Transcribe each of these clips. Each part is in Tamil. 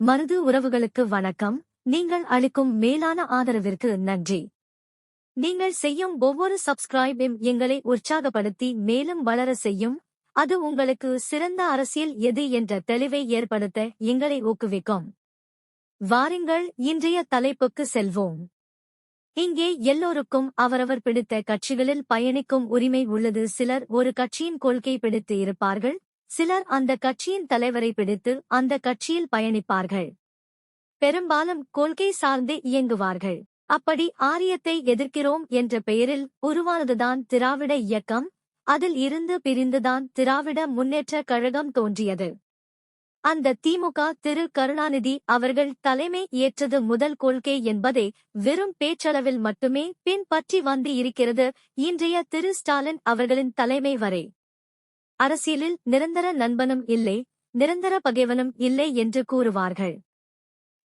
மருது உறவுகளுக்கு வணக்கம். நீங்கள் அளிக்கும் மேலான ஆதரவிற்கு நன்றி. நீங்கள் செய்யும் ஒவ்வொரு சப்ஸ்கிரைபும் எங்களை உற்சாகப்படுத்தி மேலும் வளர செய்யும். அது உங்களுக்கு சிறந்த அரசியல் எது என்ற தெளிவை ஏற்படுத்த எங்களை ஊக்குவிக்கும். வாருங்கள் இன்றைய தலைப்புக்கு செல்வோம். இங்கே எல்லோருக்கும் அவரவர் பிடித்த கட்சிகளில் பயணிக்கும் உரிமை உள்ளது. சிலர் ஒரு கட்சியின் கொள்கை பிடித்து இருப்பார்கள். சிலர் அந்த கட்சியின் தலைவரை பிடித்து அந்த கட்சியில் பயணிப்பார்கள். பெரும்பாலும் கொள்கை சார்ந்து இயங்குவார்கள். அப்படி ஆரியத்தை எதிர்க்கிறோம் என்ற பெயரில் உருவானதுதான் திராவிட இயக்கம் அதில் இருந்து பிரிந்துதான் திராவிட முன்னேற்ற கழகம் தோன்றியது. அந்த திமுக திரு. கருணாநிதி அவர்கள் தலைமை ஏற்றது முதல் கொள்கை என்பதை வெறும் பேச்சளவில் மட்டுமே பின்பற்றி வந்து இருக்கிறது இன்றைய திரு. ஸ்டாலின் அவர்களின் தலைமை வரை. அரசியலில் நிரந்தர நண்பனும் இல்லை நிரந்தர பகைவனும் இல்லை என்று கூறுவார்கள்.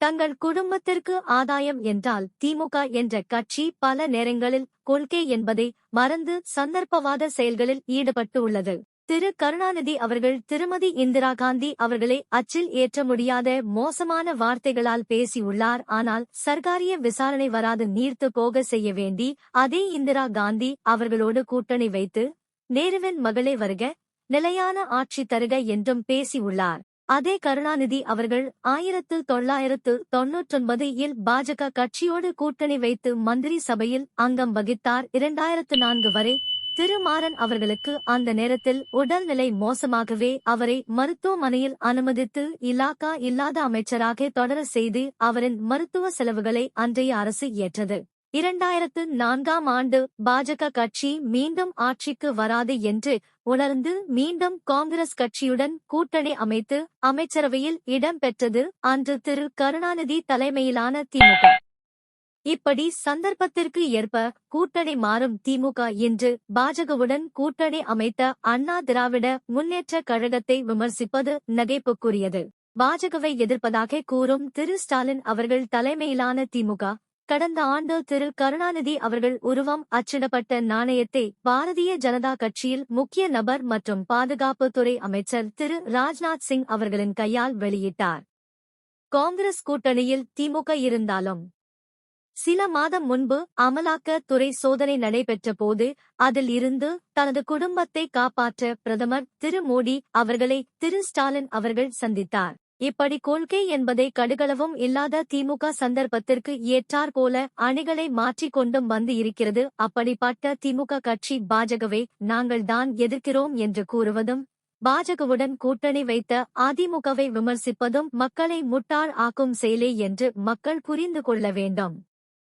தங்கள் குடும்பத்திற்கு ஆதாயம் என்றால் திமுக என்ற கட்சி பல நேரங்களில் கொள்கை என்பதை மறந்து சந்தர்ப்பவாத செயல்களில் ஈடுபட்டு உள்ளது திரு. கருணாநிதி அவர்கள் திருமதி இந்திரா காந்தி அவர்களை அச்சில் ஏற்ற முடியாத மோசமான வார்த்தைகளால் பேசியுள்ளார். ஆனால் சர்க்காரிய விசாரணை வராது நீர்த்து போக செய்ய வேண்டி அதே இந்திரா காந்தி அவர்களோடு கூட்டணி வைத்து நேருவின் மகளே வருக நிலையான ஆட்சி தருக என்றும் பேசியுள்ளார் அதே கருணாநிதி அவர்கள் ஆயிரத்து தொள்ளாயிரத்து தொன்னூற்றொன்பது இல் பாஜக கட்சியோடு கூட்டணி வைத்து மந்திரி சபையில் அங்கம் வகித்தார். இரண்டாயிரத்து நான்கு வரை திருமாறன் அவர்களுக்கு அந்த நேரத்தில் உடல்நிலை மோசமாகவே அவரை மருத்துவமனையில் அனுமதித்து இலாக்கா இல்லாத அமைச்சராக தொடர செய்து அவரின் மருத்துவ செலவுகளை அன்றைய அரசு ஏற்றது. இரண்டாயிரத்து நான்காம் ஆண்டு பாஜக கட்சி மீண்டும் ஆட்சிக்கு வராது என்று உணர்ந்து மீண்டும் காங்கிரஸ் கட்சியுடன் கூட்டணி அமைத்து அமைச்சரவையில் இடம்பெற்றது அன்று திரு. கருணாநிதி தலைமையிலான திமுக. இப்படி சந்தர்ப்பத்திற்கு ஏற்ப கூட்டணி மாறும் திமுக இன்று பாஜகவுடன் கூட்டணி அமைத்த அண்ணா திராவிட முன்னேற்ற கழகத்தை விமர்சிப்பது நகைப்புக்குரியது. பாஜகவை எதிர்ப்பதாக கூறும் திரு. ஸ்டாலின் அவர்கள் தலைமையிலான திமுக கடந்த ஆண்டு திரு. கருணாநிதி அவர்கள் உருவம் அச்சிடப்பட்ட நாணயத்தை பாரதிய ஜனதா கட்சியில் முக்கிய நபர் மற்றும் பாதுகாப்புத்துறை அமைச்சர் திரு. ராஜ்நாத் சிங் அவர்களின் கையால் வெளியிட்டார். காங்கிரஸ் கூட்டணியில் திமுக இருந்தாலும் சில மாதம் முன்பு அமலாக்க துறை சோதனை நடைபெற்ற போது அதில் இருந்து தனது குடும்பத்தை காப்பாற்ற பிரதமர் திரு. மோடி அவர்களை திரு. ஸ்டாலின் அவர்கள் சந்தித்தார். இப்படி கொள்கை என்பதை கடுகளவும் இல்லாத திமுக சந்தர்ப்பத்திற்கு ஏற்றார் போல அணிகளை மாற்றிக் கொண்டும் வந்து இருக்கிறது. அப்படிப்பட்ட திமுக கட்சி பாஜகவை நாங்கள் தான் எதிர்க்கிறோம் என்று கூறுவதும் பாஜகவுடன் கூட்டணி வைத்த அதிமுகவை விமர்சிப்பதும் மக்களை முட்டாள் ஆக்கும் செயலே என்று மக்கள் புரிந்து கொள்ள வேண்டும்.